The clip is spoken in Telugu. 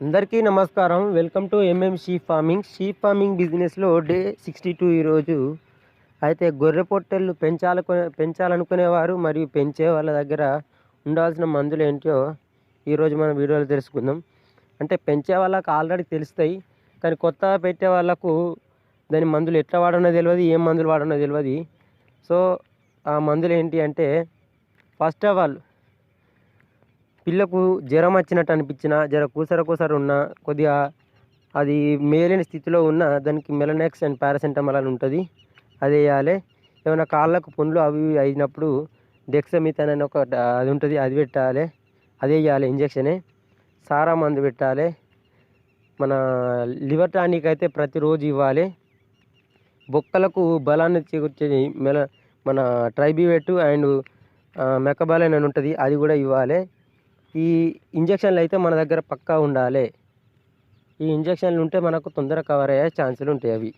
అందరికీ నమస్కారం. Welcome to MM sheep farming sheep farming బిజినెస్లో డే సిక్స్టీ టూ ఈరోజు అయితే గొర్రె పొట్టెళ్ళు పెంచాలనుకునే పెంచాలనుకునేవారు మరియు పెంచే వాళ్ళ దగ్గర ఉండాల్సిన మందులు ఏంటో ఈరోజు మనం వీడియోలో తెలుసుకుందాం. అంటే పెంచే వాళ్ళకి ఆల్రెడీ తెలుస్తాయి. కానీ కొత్తగా పెట్టే వాళ్ళకు దాని మందులు ఎట్లా వాడనో తెలియదు ఏం మందులు వాడనో తెలియదు సో ఆ మందులు ఏంటి అంటే ఫస్ట్ ఆఫ్ ఆల్ పిల్లకు జ్వరం వచ్చినట్టు అనిపించిన జర కూసర కూసర ఉన్న కొద్దిగా అది మేలిన స్థితిలో ఉన్న దానికి మెలనెక్స్ అండ్ పారాసెంటమాల్ అని ఉంటుంది. అది వేయాలి. ఏమైనా కాళ్ళకు పుండ్లు అవి ఇవి అయినప్పుడు డెక్సమిథన్ అని ఒక అది ఉంటుంది. అది పెట్టాలి. అది వేయాలి ఇంజక్షనే. సారా మందు పెట్టాలి. మన లివర్ టానిక్ అయితే ప్రతిరోజు ఇవ్వాలి. బొక్కలకు బలాన్ని చేకూర్చేది మెల మన ట్రైబివెట్ అండ్ మెకబాలన్ అని ఉంటుంది. అది కూడా ఇవ్వాలి. ఈ ఇంజక్షన్లు అయితే మన దగ్గర పక్కా ఉండాలి. ఈ ఇంజక్షన్లు ఉంటే మనకు తొందర కవర్ అయ్యే ఛాన్సులు ఉంటాయి అవి.